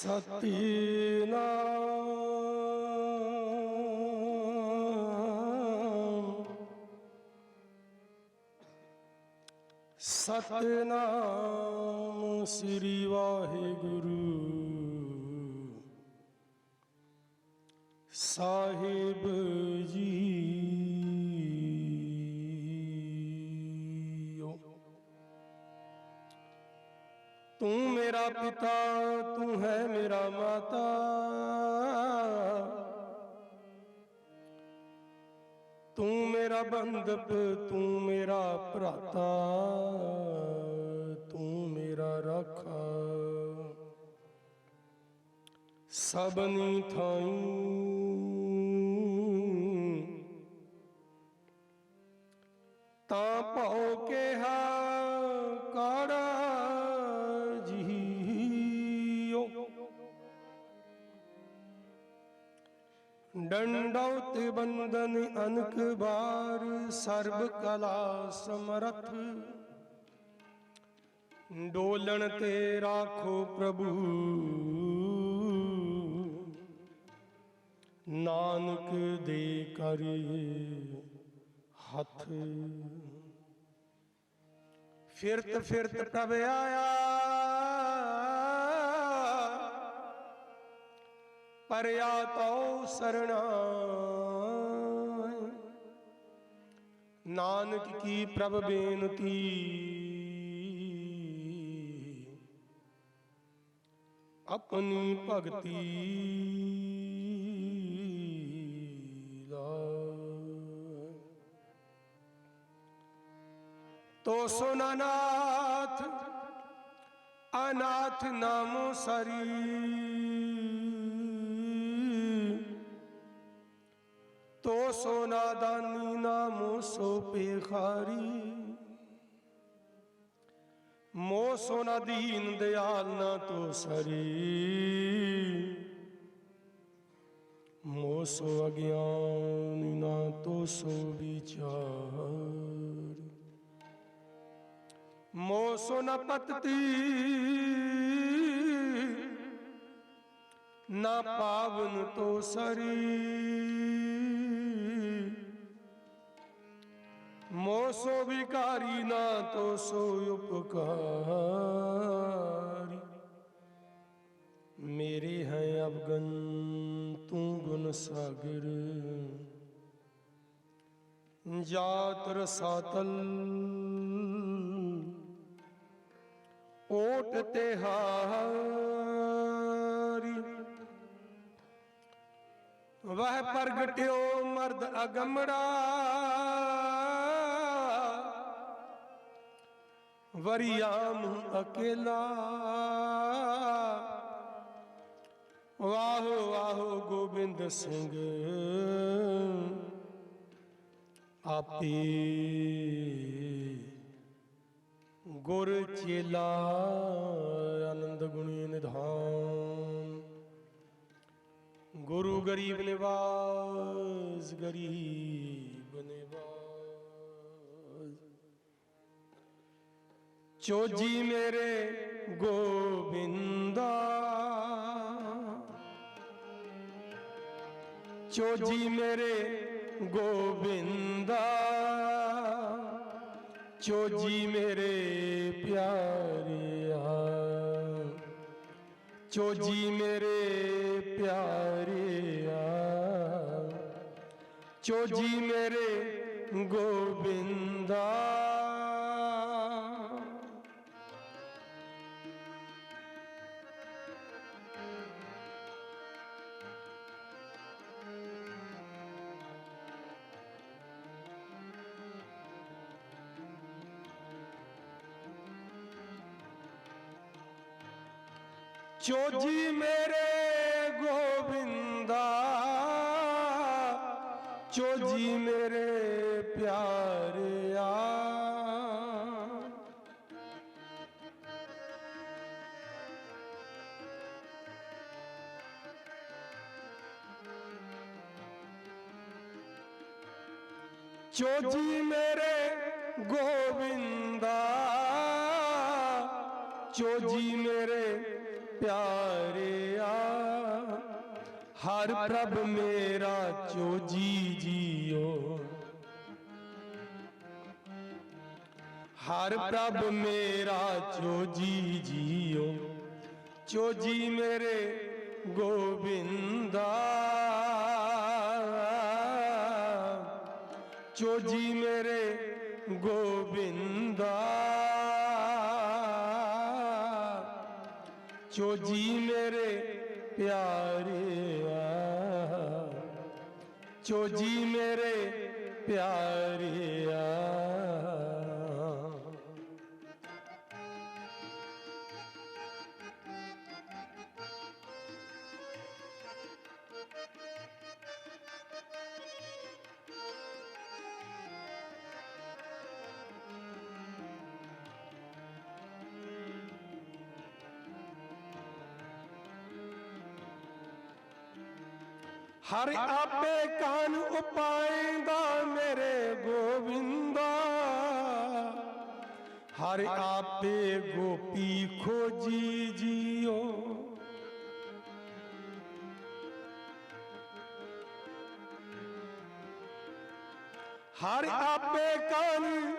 ਸਤਿਨਾਮ ਸਤਿਨਾਮ ਸ੍ਰੀ ਵਾਹਿਗੁਰੂ। ਸਾਹਿਬ ਜੀ ਤੂੰ ਮੇਰਾ ਪਿਤਾ ਤੂੰ ਹੈ ਮੇਰਾ ਮਾਤਾ ਤੂੰ ਮੇਰਾ ਬੰਧਪ ਤੂੰ ਮੇਰਾ ਭਰਾਤਾ ਤੂੰ ਮੇਰਾ ਰਾਖਾ ਸਭਨੀ ਥਾਈ ਤਾਂ ਭਉ ਕਿਹਾ ਕਾੜਾ ਡੰਡੌਤ ਬੰਦਨ ਅਨਕ ਬਾਰ ਸਰਬ ਕਲਾ ਸਮਰਥ। ਡੋਲਣ ਤੇ ਰਾਖੋ ਪ੍ਰਭੂ। ਨਾਨਕ ਦੇ ਕਰ ਹੱਥ। ਫਿਰਤ ਫਿਰਤ ਪ੍ਰਭ ਆਇਆ। पर तो शरण। नानक की प्रभ बेनती। अपनी भक्ति तो सुनानाथ अनाथ नाम शरीर ਤੋ ਸੋਨਾ ਦਾਨੀ ਨਾਮੋ ਸੋ ਪੇਖਾਰੀ ਮੋ ਸੋਨਾ ਦੀਨ ਦਿਆਲ ਨਾ ਤੋ ਸਰੀ। ਮੋ ਸੋ ਅਗਿਆਨ ਨਾ ਤੋ ਸੋ ਵਿਚਾਰ। ਮੋ ਸੋ ਨ ਪਤਤੀ ਨਾ ਪਾਵਨ ਤੋ ਸਰੀ। ਮੋਸੋ ਵਿਕਾਰੀ ਨਾ ਤੋ ਸੋ ਉਪਕਾਰੀ। ਮੇਰੇ ਹੈ ਅਵਗਨ, ਤੂੰ ਗੁਣ ਸਾਗਰ। ਜਾਤ ਰਸਾਤਲ, ਓਟ ਤੇ ਹਾਰੀ। ਵਹ ਪ੍ਰਗਟਿਓ ਮਰਦ ਅਗਮੜਾ। ਵਰਿਆਮ ਅਕੇਲਾ। ਵਾਹੋ ਵਾਹੋ ਗੋਬਿੰਦ ਸਿੰਘ। ਆਪੇ ਗੁਰ ਚੇਲਾ ਆਨੰਦ ਗੁਣੀ ਨਿਧਾਨ। ਗੁਰੂ ਗਰੀਬ ਨਿਵਾਸ ਗਰੀਬ ਚੋਜੀ ਮੇਰੇ ਗੋਬਿੰਦਾ। ਚੋਜੀ ਮੇਰੇ ਗੋਬਿੰਦਾ। ਚੋਜੀ ਮੇਰੇ ਪਿਆਰਿਆ। ਚੋਜੀ ਮੇਰੇ ਪਿਆਰਿਆ। ਚੋਜੀ ਮੇਰੇ ਗੋਬਿੰਦਾ। ਚੋਜੀ ਮੇਰੇ ਗੋਬਿੰਦਾ ਚੋਜੀ ਮੇਰੇ ਪਿਆਰਿਆ ਚੋਜੀ ਮੇਰੇ ਗੋਬਿੰਦਾ ਚੋਜੀ ਮੇਰੇ ਪਿਆਰਿਆ ਹਰ ਪ੍ਰਭ ਮੇਰਾ ਚੋਜੀ ਜੀਓ। ਹਰ ਪ੍ਰਭ ਮੇਰਾ ਚੋਜੀ ਜੀਓ। ਚੋਜੀ ਮੇਰੇ ਗੋਬਿੰਦਾ। ਚੋਜੀ ਮੇਰੇ ਗੋਬਿੰਦਾ। ਚੋਜੀ ਮੇਰੇ ਪਿਆਰਿਆ ਚੋਜੀ ਮੇਰੇ ਪਿਆਰਿਆ ਹਰ ਆਪੇ ਕਾਨ ਉਪਾਇਂਦਾ ਮੇਰੇ ਗੋਵਿੰਦਾ। ਹਰ ਆਪੇ ਗੋਪੀ ਖੋਜੀ ਜੀਓ। ਹਰ ਆਪੇ ਕਾਨ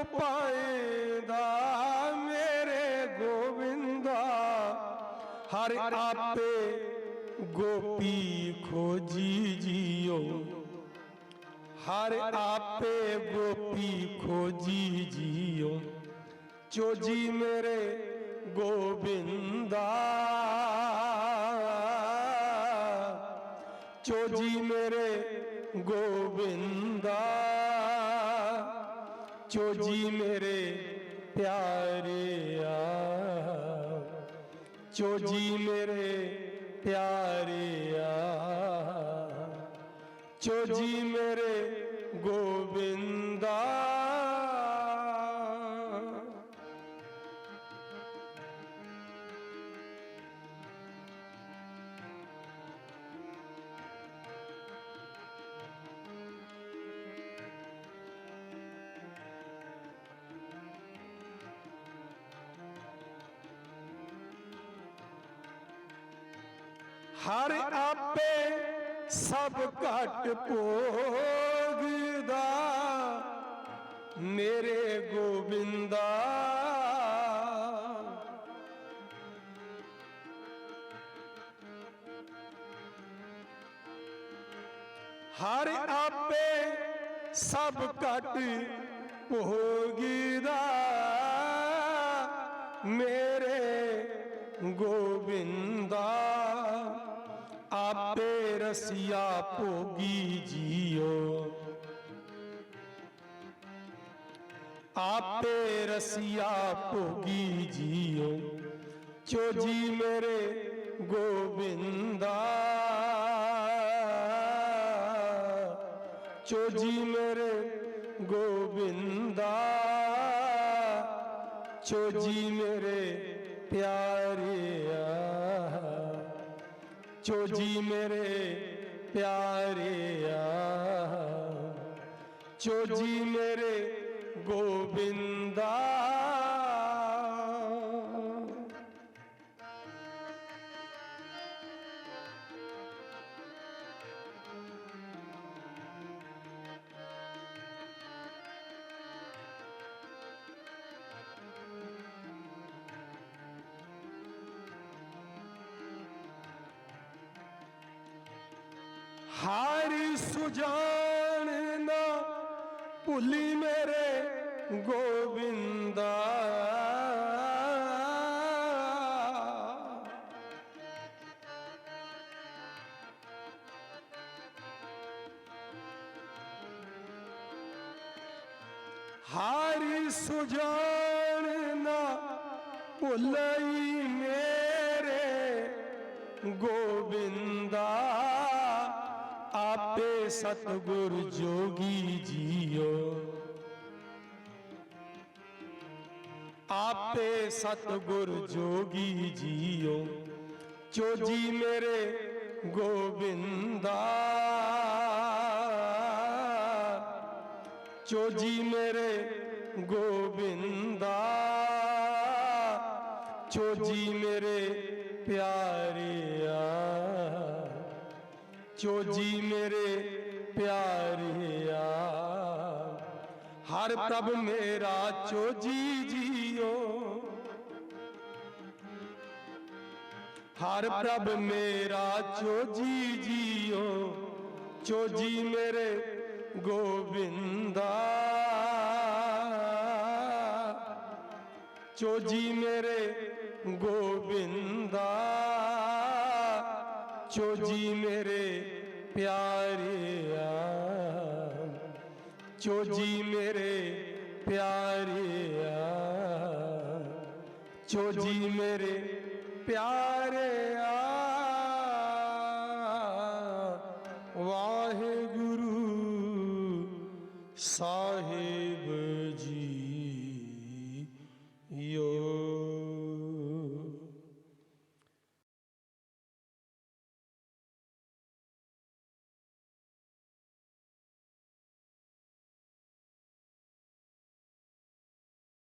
ਉਪਾਇਂਦਾ ਮੇਰੇ ਗੋਵਿੰਦਾ। ਹਰ ਆਪੇ ਗੋਪੀ ਖੋਜੀ ਜੀਓ, ਹਰ ਆਪੇ ਗੋਪੀ ਖੋਜੀ ਜੀਓ। ਚੋਜੀ ਮੇਰੇ ਗੋਬਿੰਦਾ, ਚੋਜੀ ਮੇਰੇ ਗੋਬਿੰਦਾ, ਚੋਜੀ ਮੇਰੇ ਪਿਆਰਿਆ ਚੋਜੀ ਮੇਰੇ ਚੋ ਜੀ ਮੇਰੇ ਗੋਬਿੰਦਾ। ਹਰ ਆਪੇ ਸਭ ਘਟ ਭੋਗਦਾ। ਮੇਰੇ ਗੋਬਿੰਦਾ। ਹਰ ਆਪੇ ਸਭ ਘਟ ਭੋਗਦਾ। ਮੇਰੇ ਗੋਬਿੰਦਾ। ਰਸੀਆ ਭੋਗੀ ਜੀਓ। ਆਪੇ ਰਸੀਆ ਭੋਗੀ ਜੀਓ। ਚੋਜੀ ਮੇਰੇ ਗੋਬਿੰਦਾ। ਚੋਜੀ ਮੇਰੇ ਗੋਬਿੰਦਾ। ਚੋਜੀ ਮੇਰੇ ਪਿਆਰਿਆ ਚੋਜੀ ਮੇਰੇ ਪਿਆਰਿਆ ਚੋਜੀ ਮੇਰੇ ਗੋਬਿੰਦਾ ਹਾਰੀ ਸੁਜਾਨ ਨਾ ਭੁੱਲੀ ਮੇਰੇ ਗੋਬਿੰਦਾ। ਹਾਰੀ ਸੁਜਾਨ ਨਾ ਭੁੱਲਈ ਮੇਰੇ ਗੋਬਿੰਦਾ। ਆਪੇ ਸਤਗੁਰ ਜੋਗੀ ਜੀਓ। ਆਪੇ ਸਤਗੁਰ ਜੋਗੀ ਜੀਓ। ਚੋਜੀ ਮੇਰੇ ਗੋਬਿੰਦਾ। ਚੋਜੀ ਮੇਰੇ ਗੋਬਿੰਦਾ। ਚੋਜੀ ਮੇਰੇ ਪਿਆਰੇ ਚੋਜੀ ਮੇਰੇ ਪਿਆਰਿਆ ਹਰ ਪ੍ਰਭ ਮੇਰਾ ਚੋਜੀ ਜੀਓ। ਹਰ ਪ੍ਰਭ ਮੇਰਾ ਚੋਜੀ ਜੀਓ। ਚੋਜੀ ਮੇਰੇ ਗੋਬਿੰਦਾ। ਚੋਜੀ ਮੇਰੇ ਗੋਬਿੰਦਾ। ਚੋਜੀ ਮੇਰੇ ਪਿਆਰਿਆ ਚੋਜੀ ਮੇਰੇ ਪਿਆਰਿਆ ਚੋਜੀ ਮੇਰੇ ਪਿਆਰਿਆ ਵਾਹਿਗੁਰੂ ਸਾਹਿਬ ਜੀ